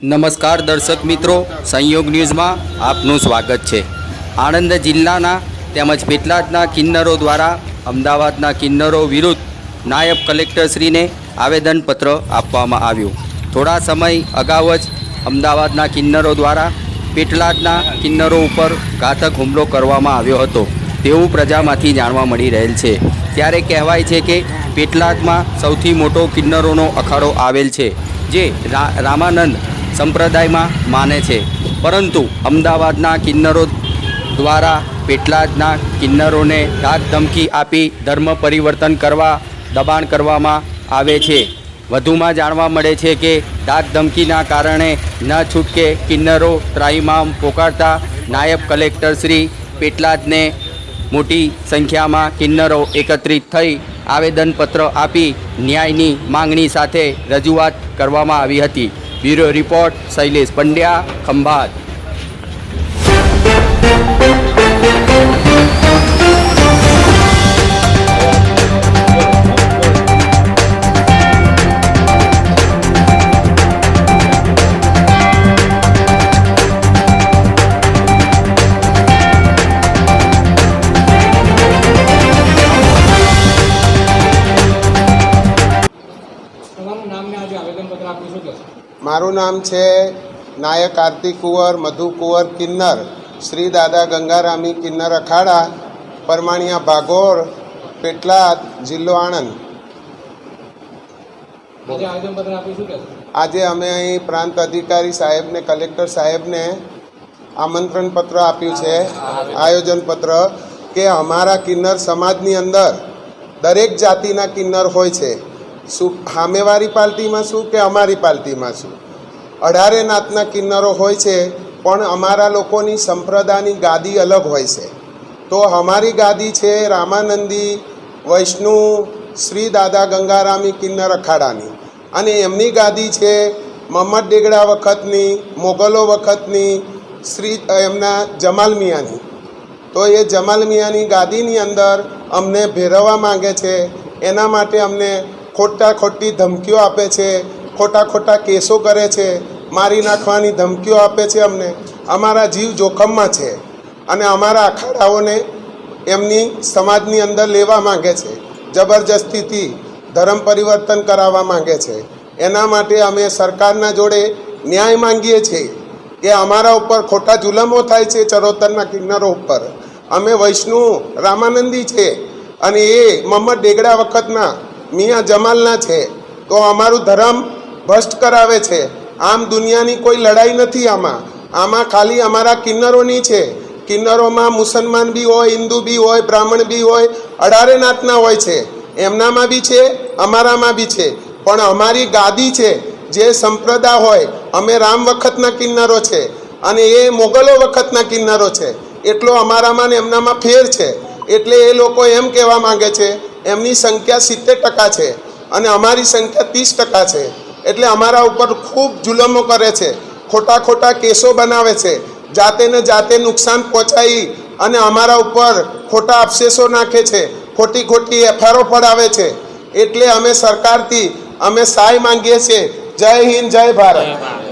નમસ્કાર દર્શક મિત્રો, સંયોગ ન્યૂઝમાં આપનું સ્વાગત છે. આણંદ જિલ્લાના તેમજ પેટલાદના કિન્નરો દ્વારા અમદાવાદના કિન્નરો વિરુદ્ધ નાયબ કલેક્ટરશ્રીને આવેદનપત્ર આપવામાં આવ્યું. થોડા સમય અગાઉ જ અમદાવાદના કિન્નરો દ્વારા પેટલાદના કિન્નરો ઉપર ઘાતક હુમલો કરવામાં આવ્યો હતો. તેવું પ્રજામાંથી જાણવા મળી રહેલ છે. ત્યારે કહેવાય છે કે પેટલાદમાં સૌથી મોટો કિન્નરોનો અખાડો આવેલ છે, જે રામાનંદ સંપ્રદાયમાં માને છે. પરંતુ અમદાવાદના કિન્નરો દ્વારા પેટલાદના કિન્નરોને ધાક ધમકી આપી ધર્મ પરિવર્તન કરવા, દબાણ કરવામાં આવે છે. વધુમાં જાણવા મળે છે કે ધાક ધમકીના કારણે ન છૂટકે કિન્નરો ત્રાઈમામ પોકારતા નાયબ કલેક્ટર શ્રી પેટલાદને મોટી સંખ્યામાં કિન્નરો એકત્રિત થઈ આવેદનપત્ર આપી ન્યાયની માંગણી સાથે રજૂઆત કરવામાં આવી હતી. Bureau report Shailesh Pandya Khambhat. મારું નામ છે નાયક આરતી કુંવર મધુ કુંવર કિન્નર શ્રી દાદા ગંગારામી કિન્નર અખાડા પરમાણિયા ભાગોળ પેટલાદ જિલ્લો આણંદ. આજે અમે અહીં પ્રાંત અધિકારી સાહેબને કલેક્ટર સાહેબને આમંત્રણ પત્ર આપ્યું છે આયોજન પત્ર કે અમારા કિન્નર સમાજની અંદર દરેક જાતિના કિન્નર હોય છે. શું સામેવાળી પાર્ટીમાં શું કે અમારી પાર્ટીમાં શું? અઢારે નાતના કિન્નરો હોય છે, પણ અમારા લોકોની સંપ્રદાયની ગાદી અલગ હોય છે. તો અમારી ગાદી છે રામાનંદી, વૈષ્ણુ, શ્રી દાદા ગંગારામી કિન્નર અખાડાની. અને એમની ગાદી છે મોહમ્મદ ડેગડા વખતની, મોગલો વખતની, શ્રી એમના જમાલ મિયાની. તો એ જમાલ મિયાની ગાદીની અંદર અમને ભેરવવા માગે છે. એના માટે અમને ખોટા ખોટી ધમકીઓ આપે છે, ખોટા ખોટા કેસો કરે છે, મારી નાખવાની ધમકીઓ આપે છે અમને. અમારા જીવ જોખમમાં છે અને અમારા અખાડાઓને એમની સમાજની અંદર લેવા માગે છે. જબરજસ્તીથી ધર્મ પરિવર્તન કરાવવા માંગે છે. એના માટે અમે સરકારના જોડે ન્યાય માંગીએ છીએ કે અમારા ઉપર ખોટા જુલમો થાય છે ચરોતરના કિન્નરો ઉપર. અમે વૈષ્ણુ રામાનંદી છે અને એ મમ્મદ ડેગડા વખતના મિયા જમાલના છે, તો અમારું ધર્મ ભ્રષ્ટ કરાવે છે. આમ દુનિયાની કોઈ લડાઈ નથી આમાં. આમાં ખાલી અમારા કિન્નરોની છે. કિન્નરોમાં મુસલમાન બી હોય, હિન્દુ બી હોય, બ્રાહ્મણ બી હોય અઢારે નાતના હોય છે. એમનામાં બી છે, અમારામાં બી છે. પણ અમારી ગાદી છે, જે સંપ્રદાય હોય, અમે રામ વખતના કિન્નરો છે. અને એ મોગલો વખતના કિન્નરો છે. એટલો અમારામાં ને એમનામાં ફેર છે. એટલે એ લોકો એમ કહેવા માંગે છે એમની સંખ્યા સિત્તેર ટકા છે અને અમારી સંખ્યા ત્રીસ ટકા છે. એટલે અમારા ઉપર ખૂબ જુલમો કરે છે. ખોટા ખોટા કેસો બનાવે છે. જાતે ને જાતે નુકસાન પહોંચાડી અને અમારા ઉપર ખોટા અવશેષો નાખે છે. ખોટી ખોટી એફઆરઓ પડાવે છે. એટલે અમે સરકારથી અમે સહાય માંગીએ છીએ. જય હિન્દ, જય ભારત.